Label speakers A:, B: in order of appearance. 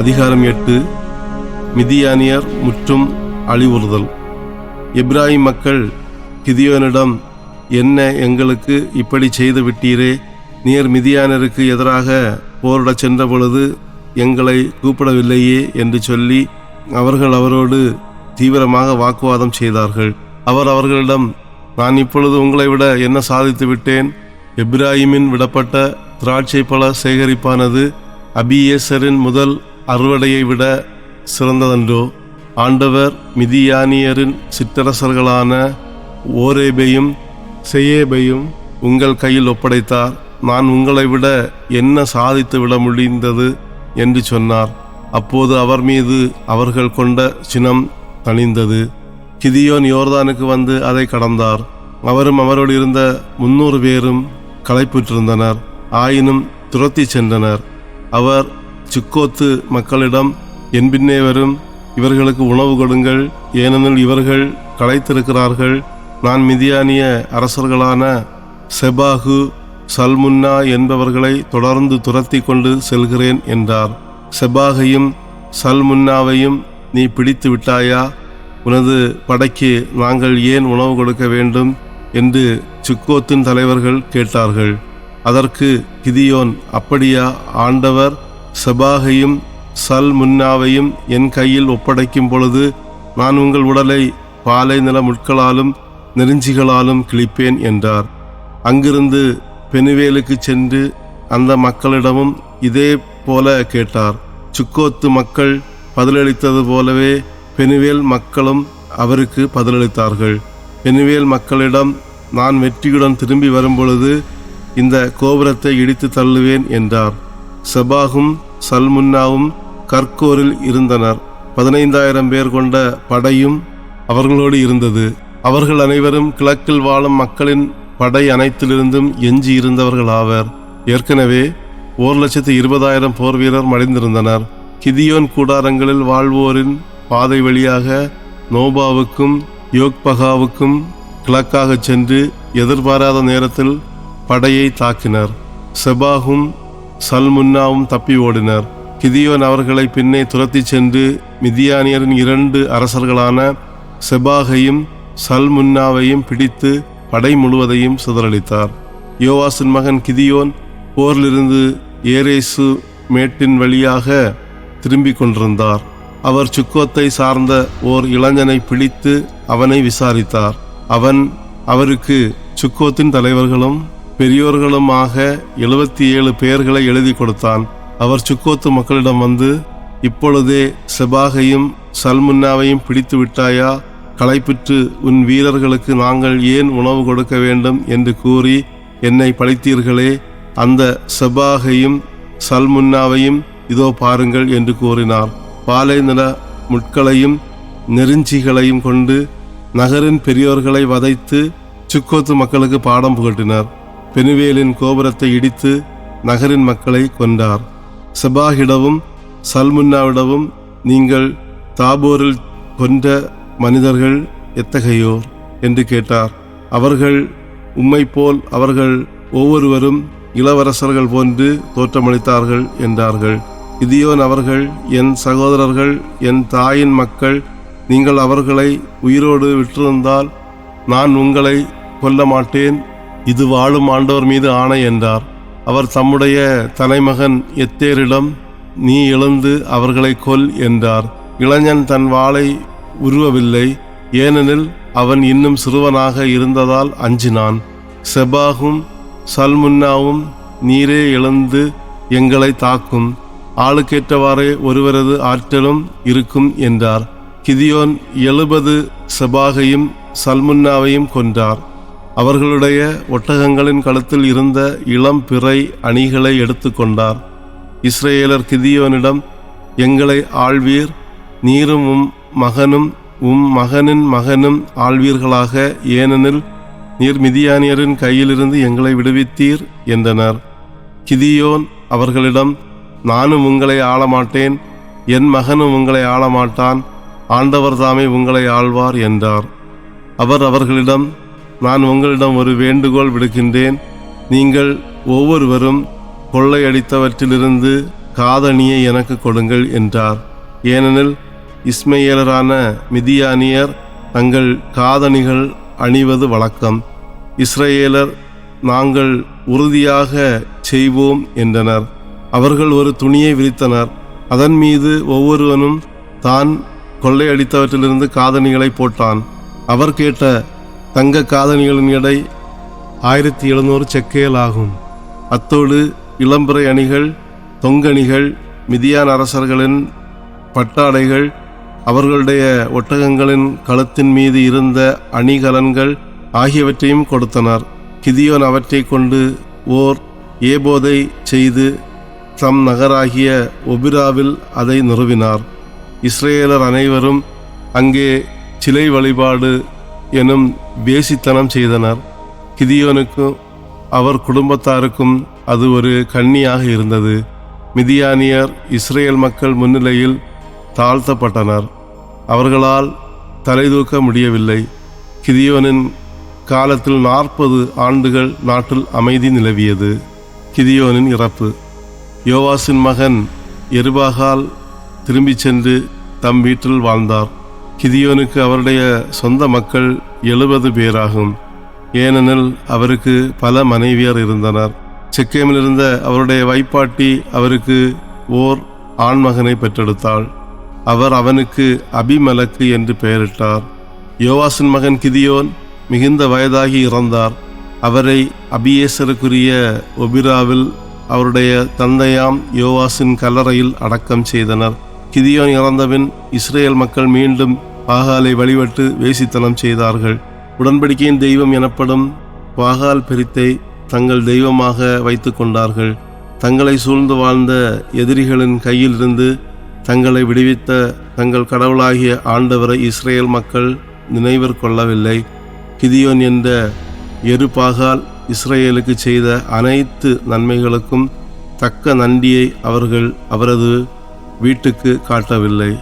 A: அதிகாரம் எட்டு. மிதியானியர் முற்றும் அழிவுறுதல். இப்ராஹிம் மக்கள் கிதியோனிடம் என்ன எங்களுக்கு இப்படி செய்து விட்டீரே? நீர் மிதியானருக்கு எதிராக போரிடச் சென்ற பொழுது எங்களை கூப்பிடவில்லையே? என்று சொல்லி அவர்கள் அவரோடு தீவிரமாக வாக்குவாதம் செய்தார்கள். அவர் அவர்களிடம் நான் இப்பொழுது உங்களை விட என்ன சாதித்து விட்டேன்? எப்ராஹிமின் விடப்பட்ட திராட்சை பழ சேகரிப்பானது அபியேசரின் முதல் அறுவடையை விட சிறந்ததன்றோ ஆண்டவர் மிதியானியரின் சிற்றரசர்களான ஓரேபையும் செய்யேபையும் உங்கள் கையில் ஒப்படைத்தார். நான் உங்களை விட என்ன சாதித்து விட முடிந்தது என்று சொன்னார். அப்போது அவர் மீது அவர்கள் கொண்ட சினம் தணிந்தது. கிதியோன் யோர்தானுக்கு வந்து அதை கடந்தார். அவரும் அவரோடு இருந்த முன்னூறு பேரும் களைப்புற்றிருந்தனர். ஆயினும் துரத்தி சென்றனர். அவர் சுக்கோத்து மக்களிடம் என் பின்னே வரும் இவர்களுக்கு உணவு கொடுங்கள். ஏனெனில் இவர்கள் களைத்திருக்கிறார்கள். நான் மிதியானிய அரசர்களான செபாகு சல்முன்னா என்பவர்களை தொடர்ந்து துரத்தி கொண்டு செல்கிறேன் என்றார். செபாகையும் சல்முன்னாவையும் நீ பிடித்து விட்டாயா? உனது படைக்கு நாங்கள் ஏன் உணவு கொடுக்க வேண்டும்? என்று சுக்கோத்தின் தலைவர்கள் கேட்டார்கள். அதற்கு கிதியோன் அப்படியா? ஆண்டவர் செபாகையும் சல் முன்னாவையும் என் கையில் ஒப்படைக்கும் பொழுது நான் உங்கள் உடலை பாலை நில முட்களாலும் நெருஞ்சிகளாலும் கிழிப்பேன் என்றார். அங்கிருந்து பெனுவேலுக்கு சென்று அந்த மக்களிடமும் இதே போல கேட்டார். சுக்கோத்து மக்கள் பதிலளித்தது போலவே பெனுவேல் மக்களும் அவருக்கு பதிலளித்தார்கள். பெனுவேல் மக்களிடம் நான் வெற்றியுடன் திரும்பி வரும்பொழுது இந்த கோபுரத்தை இடித்து தள்ளுவேன் என்றார். செபாகும் சல்முன்னாவும் கர்கோரில் இருந்தனர். பதினைந்தாயிரம் பேர் கொண்ட படையும் அவர்களோடு இருந்தது. அவர்கள் அனைவரும் கிழக்கில் வாழும் மக்களின் படை அனைத்திலிருந்தும் எஞ்சி இருந்தவர்கள் ஆவர் ஏற்கனவே ஓர் லட்சத்து இருபதாயிரம் போர் வீரர் மடிந்திருந்தனர். கிதியோன் கூடாரங்களில் வாழ்வோரின் பாதை வழியாக நோபாவுக்கும் யோக்பகாவுக்கும் கிழக்காக சென்று எதிர்பாராத நேரத்தில் படையை தாக்கினர். செபாகும் சல்முன்னாவும் தப்பி ஓடினர். கிதியோன் அவர்களை பின்னே துரத்திச் சென்று மிதியானியரின் இரண்டு அரசர்களான செபாகையும் சல்முன்னாவையும் பிடித்து படை முழுவதையும் சிதறளித்தார் யோவாசின் மகன் கிதியோன் போரிலிருந்து ஏரேசு மேட்டின் வழியாக திரும்பிக் கொண்டிருந்தார். அவர் சுக்கோத்தை சார்ந்த ஓர் இளைஞனை பிடித்து அவனை விசாரித்தார். அவன் அவருக்கு சுக்கோத்தின் தலைவர்களும் பெரியோர்களுமாக எழுபத்தி ஏழு பெயர்களை எழுதி கொடுத்தான். அவர் சுக்கோத்து மக்களிடம் வந்து இப்பொழுதே செபாகையும் சல்முன்னாவையும் பிடித்து விட்டாயா? களைப்பிற்று உன் வீரர்களுக்கு நாங்கள் ஏன் உணவு கொடுக்க வேண்டும்? என்று கூறி என்னை பழித்தீர்களே அந்த செபாகையும் சல்முன்னாவையும் இதோ பாருங்கள் என்று கூறினார். பாலை நில முட்களையும் நெருஞ்சிகளையும் கொண்டு நகரின் பெரியோர்களை வதைத்து சுக்கோத்து மக்களுக்கு பாடம் புகட்டினர். பெனுவேலின் கோபுரத்தை இடித்து நகரின் மக்களை கொண்டார் செபாகிடவும் சல்முன்னாவிடவும் நீங்கள் தாபோரில் கொன்ற மனிதர்கள் எத்தகையோர்? என்று கேட்டார். அவர்கள் உம்மை போல் அவர்கள் ஒவ்வொருவரும் இளவரசர்கள் போன்று தோற்றமளித்தார்கள் என்றார்கள். இதியோன் அவர்கள் என் சகோதரர்கள் என் தாயின் மக்கள் நீங்கள் அவர்களை உயிரோடு விட்டிருந்தால் நான் உங்களை கொல்ல மாட்டேன் இது வாழும் ஆண்டவர் மீது ஆணை என்றார். அவர் தம்முடைய தலைமகன் எத்தேரிடம் நீ எழுந்து அவர்களை கொல் என்றார். இளைஞன் தன் வாளை உருவவில்லை ஏனெனில் அவன் இன்னும் சிறுவனாக இருந்ததால் அஞ்சினான். செபாகும் சல்முன்னாவும் நீரே எழுந்து எங்களை தாக்கும். ஆளுக்கேற்றவாறே ஒருவரது ஆற்றலும் இருக்கும் என்றார். கிதியோன் எழுபது செபாகையும் சல்முன்னாவையும் கொன்றார். அவர்களுடைய ஒட்டகங்களின் கழுத்தில் இருந்த இளம் பிறை அணிகளை எடுத்துக்கொண்டார் இஸ்ரேலர் கிதியோனிடம் எங்களை ஆழ்வீர் நீரும் உம் மகனும் உம் மகனின் மகனும் ஆழ்வீர்களாக ஏனெனில் நீர் மிதியானியரின் கையிலிருந்து எங்களை விடுவித்தீர் என்றனர். கிதியோன் அவர்களிடம் நானும் உங்களை ஆளமாட்டேன் என் மகனும் உங்களை ஆளமாட்டான் ஆண்டவர் தாமே உங்களை ஆள்வார் என்றார். அவர் அவர்களிடம் நான் உங்களிடம் ஒரு வேண்டுகோள் விடுக்கின்றேன். நீங்கள் ஒவ்வொருவரும் கொள்ளையடித்தவற்றிலிருந்து காதணியை எனக்கு கொடுங்கள் என்றார். ஏனெனில் இஸ்மையேலரான மிதியானியர் தங்கள் காதணிகள் அணிவது வழக்கம். இஸ்ரேலர் நாங்கள் உறுதியாக செய்வோம் என்றனர். அவர்கள் ஒரு துணியை விரித்தனர். அதன் மீது ஒவ்வொருவனும் தான் கொள்ளையடித்தவற்றிலிருந்து காதணிகளை போட்டான். அவர் கேட்ட தங்க காதணிகளின் எடை ஆயிரத்தி எழுநூறு செக்கேல் ஆகும். அத்தோடு இளம்பிறை அணிகள் தொங்கணிகள் மிதியான் அரசர்களின் பட்டாடைகள் அவர்களுடைய ஒட்டகங்களின் கழுத்தின் மீது இருந்த அணிகலன்கள் ஆகியவற்றையும் கொடுத்தனர். கிதியோன் அவற்றை கொண்டு ஓர் ஏபோதை செய்து தம் நகராகிய ஒபிராவில் அதை நிறுவினார். இஸ்ரேலர் அனைவரும் அங்கே சிலை வழிபாடு எனும் வேசித்தனம் செய்தனர். கிதியோனுக்கும் அவர் குடும்பத்தாருக்கும் அது ஒரு கண்ணியாக இருந்தது. மிதியானியர் இஸ்ரேல் மக்கள் முன்னிலையில் தாழ்த்தப்பட்டனர். அவர்களால் தலைதூக்க முடியவில்லை. கிதியோனின் காலத்தில் நாற்பது ஆண்டுகள் நாட்டில் அமைதி நிலவியது. கிதியோனின் இறப்பு. யோவாசின் மகன் எருபாகால் திரும்பிச் சென்று தம் வீட்டில் வாழ்ந்தார். கிதியோனுக்கு அவருடைய சொந்த மக்கள் எழுபது பேராகும். ஏனெனில் அவருக்கு பல மனைவியர் இருந்தனர். செக்கேமில் இருந்த அவருடைய வைப்பாட்டி அவருக்கு ஓர் ஆண்மகனை பெற்றெடுத்தாள். அவர் அவனுக்கு அபிமலக்கு என்று பெயரிட்டார். யோவாசின் மகன் கிதியோன் மிகுந்த வயதாகி இறந்தார். அவரை அபியேசருக்குரிய ஒபிராவில் அவருடைய தந்தையாம் யோவாசின் கல்லறையில் அடக்கம் செய்தனர். கிதியோன் இறந்தபின் இஸ்ரேல் மக்கள் மீண்டும் பாகாலை வழிபட்டு வேசித்தனம் செய்தார்கள். உடன்படிக்கையின் தெய்வம் எனப்படும் பாகால் பெரித்தை தங்கள் தெய்வமாக வைத்து கொண்டார்கள். தங்களை சூழ்ந்து வாழ்ந்த எதிரிகளின் கையிலிருந்து தங்களை விடுவித்த தங்கள் கடவுளாகிய ஆண்டவரை இஸ்ரேல் மக்கள் நினைவர் கொள்ளவில்லை. கிதியோன் என்ற எருபாகால் இஸ்ரேலுக்கு செய்த அனைத்து நன்மைகளுக்கும் தக்க நன்றியை அவர்கள் அவரது வீட்டுக்கு காட்டவில்லை.